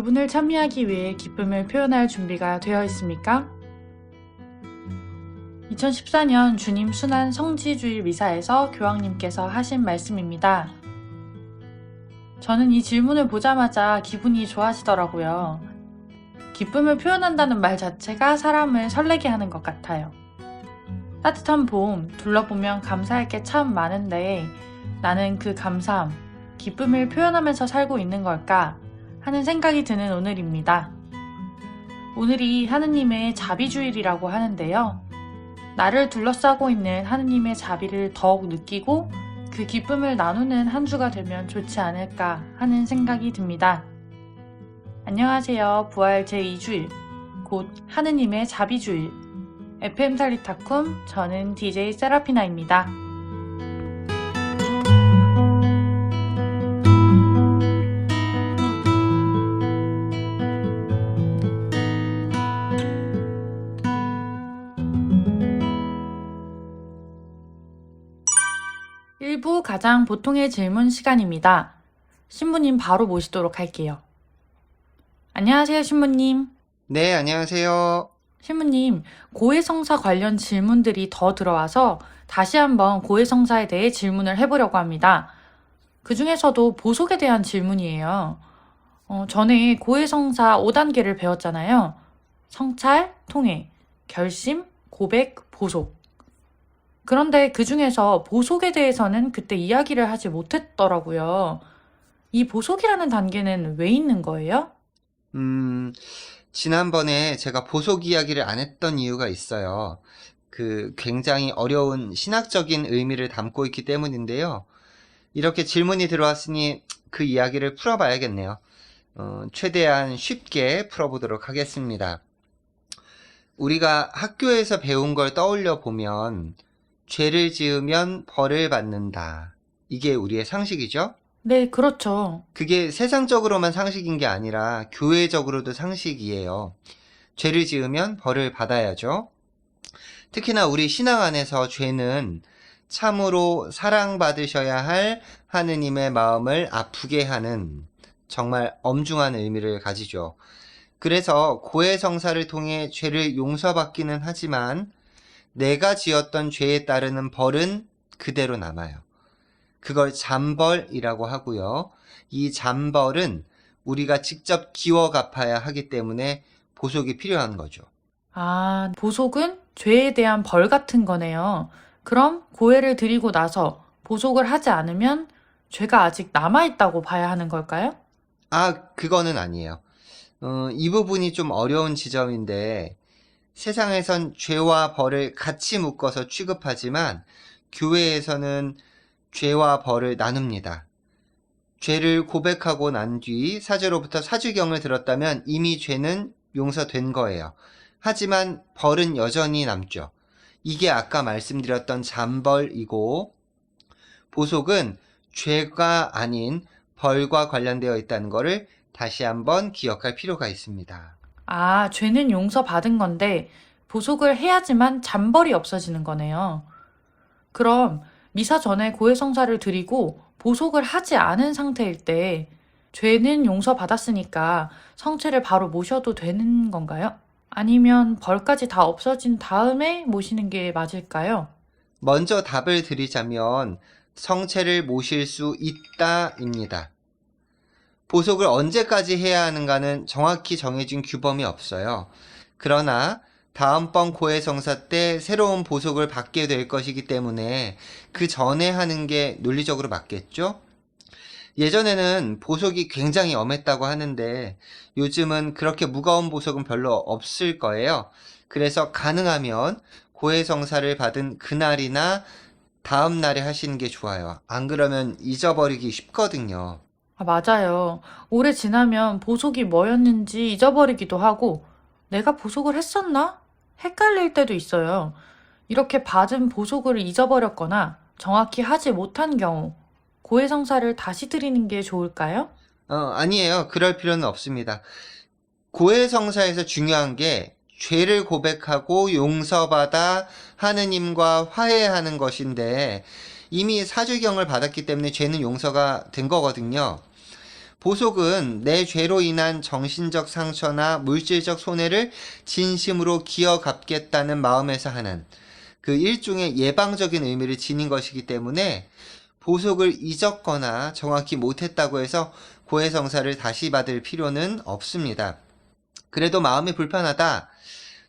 그분을 찬미하기 위해 기쁨을 표현할 준비가 되어 있습니까? 2014년 주님 순환 성지주일 미사에서 교황님께서 하신 말씀입니다. 저는 이 질문을 보자마자 기분이 좋아지더라고요. 기쁨을 표현한다는 말 자체가 사람을 설레게 하는 것 같아요. 따뜻한 봄, 둘러보면 감사할 게 참 많은데 나는 그 감사함, 기쁨을 표현하면서 살고 있는 걸까 하는 생각이 드는 오늘입니다. 오늘이 하느님의 자비주일이라고 하는데요. 나를 둘러싸고 있는 하느님의 자비를 더욱 느끼고 그 기쁨을 나누는 한 주가 되면 좋지 않을까 하는 생각이 듭니다. 안녕하세요. 부활 제2주일, 곧 하느님의 자비주일. FM 살리타쿰, 저는 DJ 세라피나입니다. 가장 보통의 질문 시간입니다. 신부님 바로 모시도록 할게요. 안녕하세요, 신부님. 네, 안녕하세요. 신부님, 고해성사 관련 질문들이 더 들어와서 다시 한번 고해성사에 대해 질문을 해보려고 합니다. 그 중에서도 보속에 대한 질문이에요. 어, 전에 고해성사 5단계를 배웠잖아요. 성찰, 통해, 결심, 고백, 보속. 그런데 그 중에서 보속에 대해서는 그때 이야기를 하지 못했더라고요. 이 보속이라는 단계는 왜 있는 거예요? 음, 지난번에 제가 보속 이야기를 안 했던 이유가 있어요. 그 굉장히 어려운 신학적인 의미를 담고 있기 때문인데요. 이렇게 질문이 들어왔으니 그 이야기를 풀어봐야겠네요. 어, 최대한 쉽게 풀어보도록 하겠습니다. 우리가 학교에서 배운 걸 떠올려 보면 죄를 지으면 벌을 받는다. 이게 우리의 상식이죠? 네, 그렇죠. 그게 세상적으로만 상식인 게 아니라 교회적으로도 상식이에요. 죄를 지으면 벌을 받아야죠. 특히나 우리 신앙 안에서 죄는 참으로 사랑받으셔야 할 하느님의 마음을 아프게 하는 정말 엄중한 의미를 가지죠. 그래서 고해성사를 통해 죄를 용서받기는 하지만 내가 지었던 죄에 따르는 벌은 그대로 남아요. 그걸 잠벌이라고 하고요. 이 잠벌은 우리가 직접 기워 갚아야 하기 때문에 보속이 필요한 거죠. 아, 보속은 죄에 대한 벌 같은 거네요. 그럼 고해를 드리고 나서 보속을 하지 않으면 죄가 아직 남아있다고 봐야 하는 걸까요? 아, 그거는 아니에요. 어, 이 부분이 좀 어려운 지점인데 세상에선 죄와 벌을 같이 묶어서 취급하지만 교회에서는 죄와 벌을 나눕니다. 죄를 고백하고 난 뒤 사제로부터 사주경을 들었다면 이미 죄는 용서된 거예요. 하지만 벌은 여전히 남죠. 이게 아까 말씀드렸던 잠벌이고 보속은 죄가 아닌 벌과 관련되어 있다는 것을 다시 한번 기억할 필요가 있습니다. 아, 죄는 용서받은 건데 보속을 해야지만 잔벌이 없어지는 거네요. 그럼 미사 전에 고해성사를 드리고 보속을 하지 않은 상태일 때 죄는 용서받았으니까 성체를 바로 모셔도 되는 건가요? 아니면 벌까지 다 없어진 다음에 모시는 게 맞을까요? 먼저 답을 드리자면 성체를 모실 수 있다입니다. 보속을 언제까지 해야 하는가는 정확히 정해진 규범이 없어요. 그러나 다음번 고해성사 때 새로운 보속을 받게 될 것이기 때문에 그 전에 하는 게 논리적으로 맞겠죠? 예전에는 보속이 굉장히 엄했다고 하는데 요즘은 그렇게 무거운 보속은 별로 없을 거예요. 그래서 가능하면 고해성사를 받은 그날이나 다음 날에 하시는 게 좋아요. 안 그러면 잊어버리기 쉽거든요. 아, 맞아요. 오래 지나면 보속이 뭐였는지 잊어버리기도 하고 내가 보속을 했었나? 헷갈릴 때도 있어요. 이렇게 받은 보속을 잊어버렸거나 정확히 하지 못한 경우 고해성사를 다시 드리는 게 좋을까요? 어, 아니에요. 그럴 필요는 없습니다. 고해성사에서 중요한 게 죄를 고백하고 용서받아 하느님과 화해하는 것인데 이미 사주경을 받았기 때문에 죄는 용서가 된 거거든요. 보석은 내 죄로 인한 정신적 상처나 물질적 손해를 진심으로 기어 갚겠다는 마음에서 하는 그 일종의 예방적인 의미를 지닌 것이기 때문에 보석을 잊었거나 정확히 못했다고 해서 고해성사를 다시 받을 필요는 없습니다. 그래도 마음이 불편하다.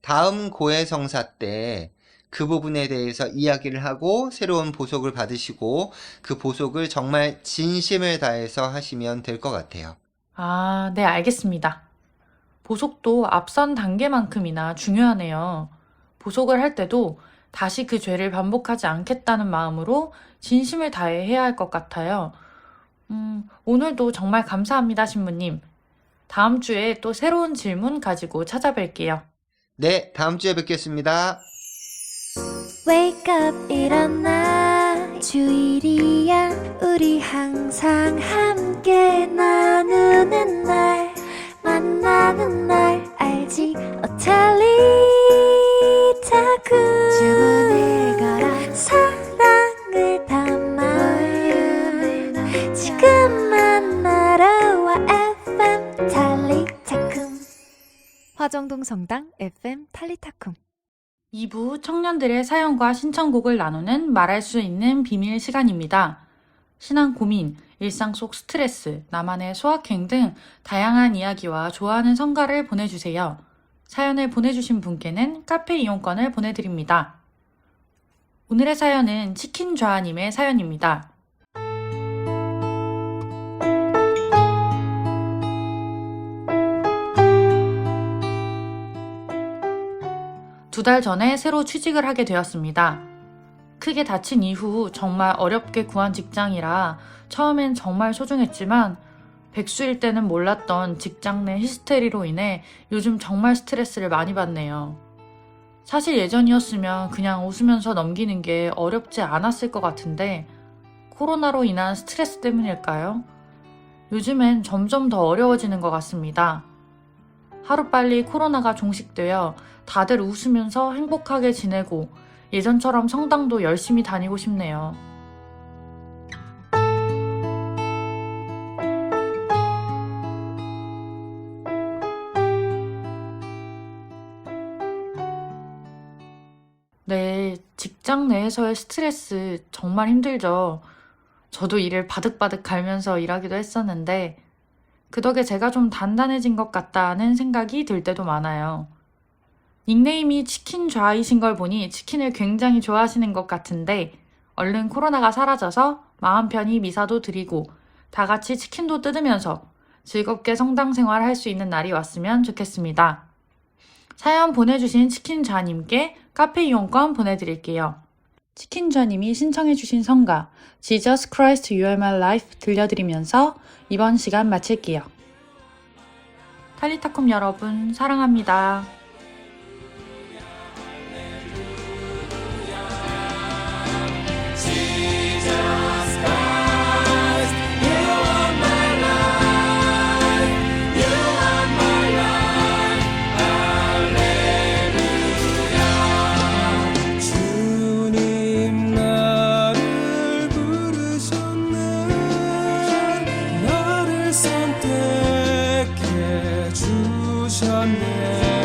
다음 고해성사 때 그 부분에 대해서 이야기를 하고 새로운 보석을 받으시고 그 보석을 정말 진심을 다해서 하시면 될 것 같아요. 아, 네, 알겠습니다. 보속도 앞선 단계만큼이나 중요하네요. 보속을 할 때도 다시 그 죄를 반복하지 않겠다는 마음으로 진심을 다해 해야 할 것 같아요. 음, 오늘도 정말 감사합니다, 신부님. 다음 주에 또 새로운 질문 가지고 찾아뵐게요. 네, 다음 주에 뵙겠습니다. Wake up 일어나. 주일이야. 우리 항상 함께 나누는 날 만나는 날. 알지? 오탈리 타쿠 주문을 걸어 사랑을 담아. 지금 만나러 와 FM 탈리타쿰 화정동 성당 FM 탈리타쿰 2부 청년들의 사연과 신청곡을 나누는 말할 수 있는 비밀 시간입니다. 신앙 고민, 일상 속 스트레스, 나만의 소확행 등 다양한 이야기와 좋아하는 성가를 보내주세요. 사연을 보내주신 분께는 카페 이용권을 보내드립니다. 오늘의 사연은 치킨 좌님의 사연입니다. 두 달 전에 새로 취직을 하게 되었습니다. 크게 다친 이후 정말 어렵게 구한 직장이라 처음엔 정말 소중했지만 백수일 때는 몰랐던 직장 내 히스테리로 인해 요즘 정말 스트레스를 많이 받네요. 사실 예전이었으면 그냥 웃으면서 넘기는 게 어렵지 않았을 것 같은데 코로나로 인한 스트레스 때문일까요? 요즘엔 점점 더 어려워지는 것 같습니다. 하루빨리 코로나가 종식되어 다들 웃으면서 행복하게 지내고 예전처럼 성당도 열심히 다니고 싶네요. 네, 직장 내에서의 스트레스 정말 힘들죠. 저도 일을 바득바득 갈면서 일하기도 했었는데, 그 덕에 제가 좀 단단해진 것 같다는 생각이 들 때도 많아요. 닉네임이 치킨 좌이신 걸 보니 치킨을 굉장히 좋아하시는 것 같은데, 얼른 코로나가 사라져서 마음 편히 미사도 드리고, 다 같이 치킨도 뜯으면서 즐겁게 성당 생활 할 수 있는 날이 왔으면 좋겠습니다. 사연 보내주신 치킨 좌님께 카페 이용권 보내드릴게요. 치킨좌님이 신청해주신 성가 Jesus Christ You Are My Life 들려드리면서 이번 시간 마칠게요. 탈리타콤 여러분 사랑합니다. 주셨